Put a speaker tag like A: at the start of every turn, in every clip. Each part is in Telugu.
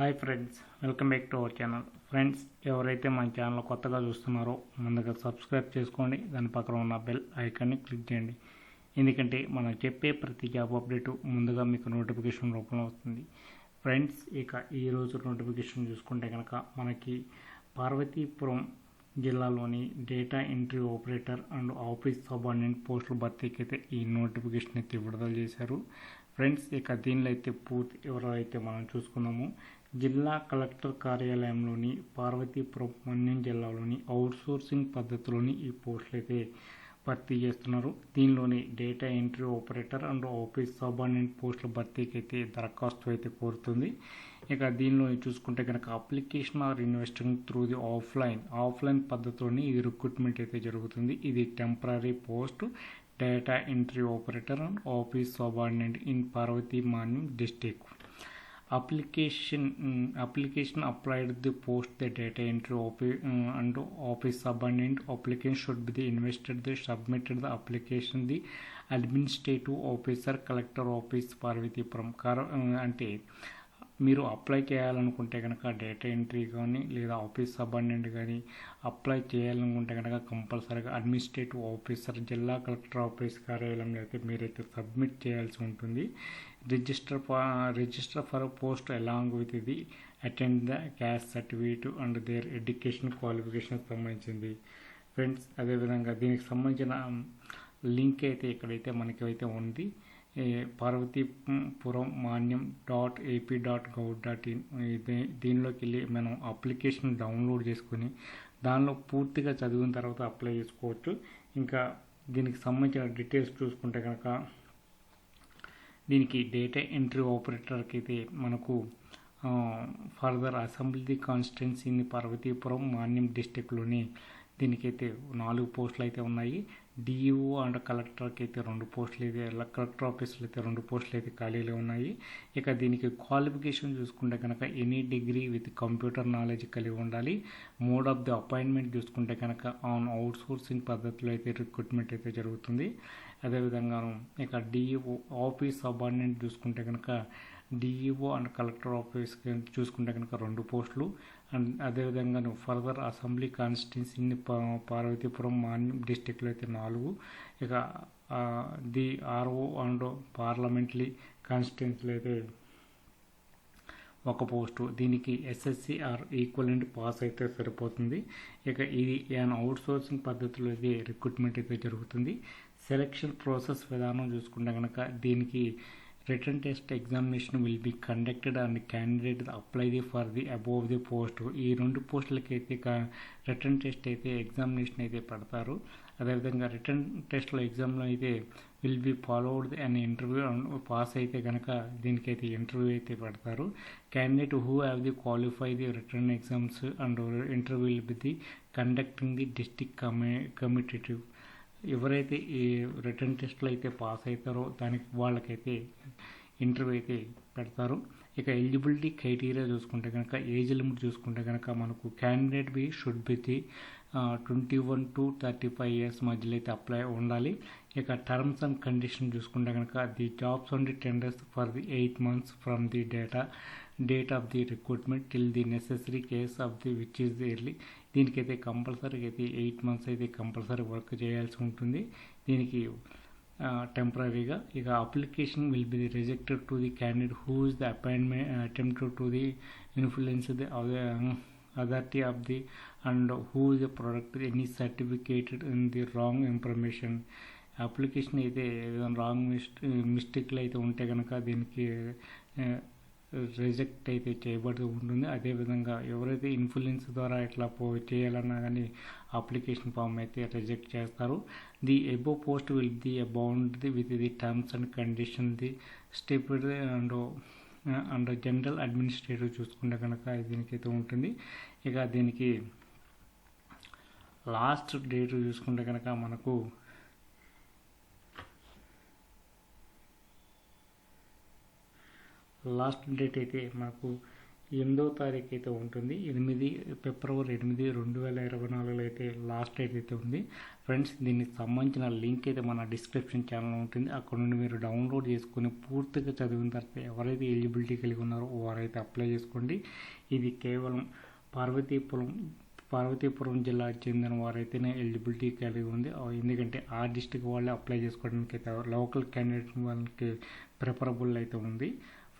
A: Hi friends welcome back to our channel. Friends ఎవరైతే మన ఛానల్ కొత్తగా చూస్తున్నారో ముందుగా సబ్స్క్రైబ్ చేసుకోండి దాని పక్కన ఉన్న బెల్ ఐకాన్ని క్లిక్ చేయండి. ఎందుకంటే మనం చెప్పే ప్రతి జాబ్ అప్డేటు ముందుగా మీకు నోటిఫికేషన్ రూపంలో వస్తుంది. ఫ్రెండ్స్ ఇక ఈరోజు నోటిఫికేషన్ చూసుకుంటే కనుక మనకి పార్వతీపురం జిల్లాలోని data entry operator and office subordinate పోస్టుల భర్తీకి అయితే ఈ నోటిఫికేషన్ అయితే విడుదల చేశారు. ఫ్రెండ్స్ ఇక దీనిలో అయితే పూర్తి వివరాలు అయితే మనం చూసుకున్నాము. జిల్లా కలెక్టర్ కార్యాలయంలోని పార్వతీపురం మన్యం జిల్లాలోని అవుట్సోర్సింగ్ పద్ధతిలోని ఈ పోస్టులు అయితే భర్తీ చేస్తున్నారు. దీనిలోని data entry operator and office subordinate పోస్టుల భర్తీకి అయితే దరఖాస్తు అయితే కోరుతుంది. ఇక దీనిలో చూసుకుంటే కనుక application or investing through the offline offline పద్ధతిలోని ఇది రిక్రూట్మెంట్ అయితే జరుగుతుంది. ఇది temporary post data entry operator and office subordinate in Parvathi Manyam district. Application application applied the post the data entry OP and office subordinate application should be the invested the submitted the application the administrative officer collector office Parvathi ప్రకార అంటే మీరు అప్లై చేయాలనుకుంటే కనుక డేటా ఎంట్రీ కానీ లేదా ఆఫీస్ సబ్బండెంట్ కానీ అప్లై చేయాలనుకుంటే కనుక కంపల్సరీగా అడ్మినిస్ట్రేటివ్ ఆఫీసర్ జిల్లా కలెక్టర్ ఆఫీస్ కార్యాలయం అయితే మీరైతే సబ్మిట్ చేయాల్సి ఉంటుంది. Register register for post along with the attend the caste certificate and their education qualification సంబంధించింది. ఫ్రెండ్స్ అదేవిధంగా దీనికి సంబంధించిన um, లింక్ అయితే ఇక్కడైతే మనకి అయితే ఉంది Parvathipuram Manyam dot AP dot gov dot in దీనిలోకి వెళ్ళి మనం అప్లికేషన్ డౌన్లోడ్ చేసుకొని దానిలో పూర్తిగా చదివిన తర్వాత అప్లై చేసుకోవచ్చు. ఇంకా దీనికి సంబంధించిన డీటెయిల్స్ చూసుకుంటే కనుక దీనికి డేటా ఎంట్రీ ఆపరేటర్కి అయితే మనకు ఫర్దర్ అసెంబ్లీ కాన్స్టిట్యున్సీని పార్వతీపురం మాన్యం డిస్టిక్లోని దీనికైతే నాలుగు పోస్టులు అయితే ఉన్నాయి. డిఈఓ అండ్ కలెక్టర్కి అయితే రెండు పోస్టులు అయితే కలెక్టర్ ఆఫీసులు అయితే రెండు పోస్టులు అయితే ఖాళీలు ఉన్నాయి. ఇక దీనికి క్వాలిఫికేషన్ చూసుకుంటే కనుక any degree with computer knowledge కలిగి ఉండాలి. మోడ్ ఆఫ్ ది అపాయింట్మెంట్ చూసుకుంటే కనుక ఆన్ అవుట్ సోర్సింగ్ పద్ధతిలో అయితే రిక్రూట్మెంట్ అయితే జరుగుతుంది. అదేవిధంగా ఇక డిఈఓ ఆఫీస్ సబార్డినేట్ చూసుకుంటే కనుక డిఈఓ అండ్ కలెక్టర్ ఆఫీస్ చూసుకుంటే కనుక రెండు పోస్టులు. అండ్ అదేవిధంగా ఫర్దర్ అసెంబ్లీ కాన్స్టిట్యున్సీని పార్వతీపురం మాన్యం డిస్టిక్లో అయితే నాలుగు. ఇక ది ఆర్ఓ అండ్ పార్లమెంటరీ కాన్స్టిట్యున్సీలో అయితే ఒక పోస్టు దీనికి ఎస్ఎస్సి ఆర్ ఈక్వలెంట్ పాస్ అయితే సరిపోతుంది. ఇక ఇది యాన్ అవుట్ సోర్సింగ్ పద్ధతిలో ఇది రిక్రూట్మెంట్ అయితే జరుగుతుంది. సెలక్షన్ ప్రాసెస్ విధానం చూసుకుంటే కనుక దీనికి written test examination will be conducted and candidate apply the for the above the post ఈ రెండు పోస్టులకి అయితే రిటర్న్ టెస్ట్ అయితే ఎగ్జామినేషన్ అయితే పెడతారు. అదేవిధంగా రిటర్న్ టెస్ట్లో ఎగ్జామ్లో అయితే will be followed and interview pass అయితే కనుక దీనికైతే ఇంటర్వ్యూ అయితే పెడతారు. Candidate who have the qualify the written exams and interview will be the conducting the district కమి commutative ఎవరైతే ఈ రిటర్న్ టెస్ట్లో అయితే పాస్ అవుతారో దానికి వాళ్ళకైతే ఇంటర్వ్యూ అయితే పెడతారు. ఇక ఎలిజిబిలిటీ క్రైటీరియా చూసుకుంటే కనుక ఏజ్ లిమిట్ చూసుకుంటే కనుక మనకు candidate be should be the twenty one to thirty five years మధ్యలో అయితే అప్లై ఉండాలి. ఇక టర్మ్స్ అండ్ కండిషన్ చూసుకుంటే కనుక the jobs and tenders for the eight months from the data date of the recruitment till the necessary case of the which is the early దీనికైతే కంపల్సరీగా అయితే ఎయిట్ మంత్స్ అయితే కంపల్సరీ వర్క్ చేయాల్సి ఉంటుంది. దీనికి టెంపరీగా ఇక application will be rejected to the candidate who is the appointment attempted to the influence the authority of the and who is the product any certificated in the wrong information application అయితే రాంగ్ మిస్టేక్లు అయితే ఉంటే కనుక దీనికి రిజెక్ట్ అయితే చేయబడుతూ ఉంటుంది. అదేవిధంగా ఎవరైతే ఇన్ఫ్లుయెన్స్ ద్వారా ఇట్లా పో చేయాలన్నా కానీ అప్లికేషన్ ఫామ్ అయితే రిజెక్ట్ చేస్తారు. The above post will the abound the with the terms and condition. The step and and general administrative చూసుకుంటే కనుక దీనికైతే ఉంటుంది. ఇక దీనికి లాస్ట్ డేట్ చూసుకుంటే కనుక మనకు లాస్ట్ డేట్ అయితే మనకు ఎనిమిదో తారీఖు అయితే ఉంటుంది. ఎనిమిది ఫిబ్రవరి ఎనిమిది రెండు వేల ఇరవై నాలుగులో అయితే లాస్ట్ డేట్ అయితే ఉంది. ఫ్రెండ్స్ దీనికి సంబంధించిన లింక్ అయితే మన డిస్క్రిప్షన్ ఛానల్ ఉంటుంది. అక్కడ నుండి మీరు డౌన్లోడ్ చేసుకుని పూర్తిగా చదివిన తర్వాత ఎవరైతే ఎలిజిబిలిటీ కలిగి ఉన్నారో వారైతే అప్లై చేసుకోండి. ఇది కేవలం పార్వతీపురం పార్వతీపురం జిల్లా చెందిన వారైతేనే ఎలిజిబిలిటీ కలిగి ఉంది. ఎందుకంటే ఆ డిస్టిక్ వాళ్ళే అప్లై చేసుకోవడానికి అయితే లోకల్ క్యాండిడేట్ వాళ్ళకి ప్రిఫరబుల్ అయితే ఉంది.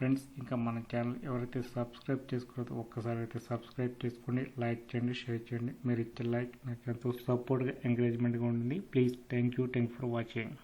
A: ఫ్రెండ్స్ ఇంకా మన ఛానల్ ఎవరైతే సబ్స్క్రైబ్ చేసుకోలేదో ఒక్కసారి అయితే సబ్స్క్రైబ్ చేసుకోండి లైక్ చేయండి షేర్ చేయండి. మీరు ఇచ్చే లైక్ నాకు ఎంతో సపోర్ట్గా ఎంకరేజ్మెంట్గా ఉంటుంది. Please thank you thank for watching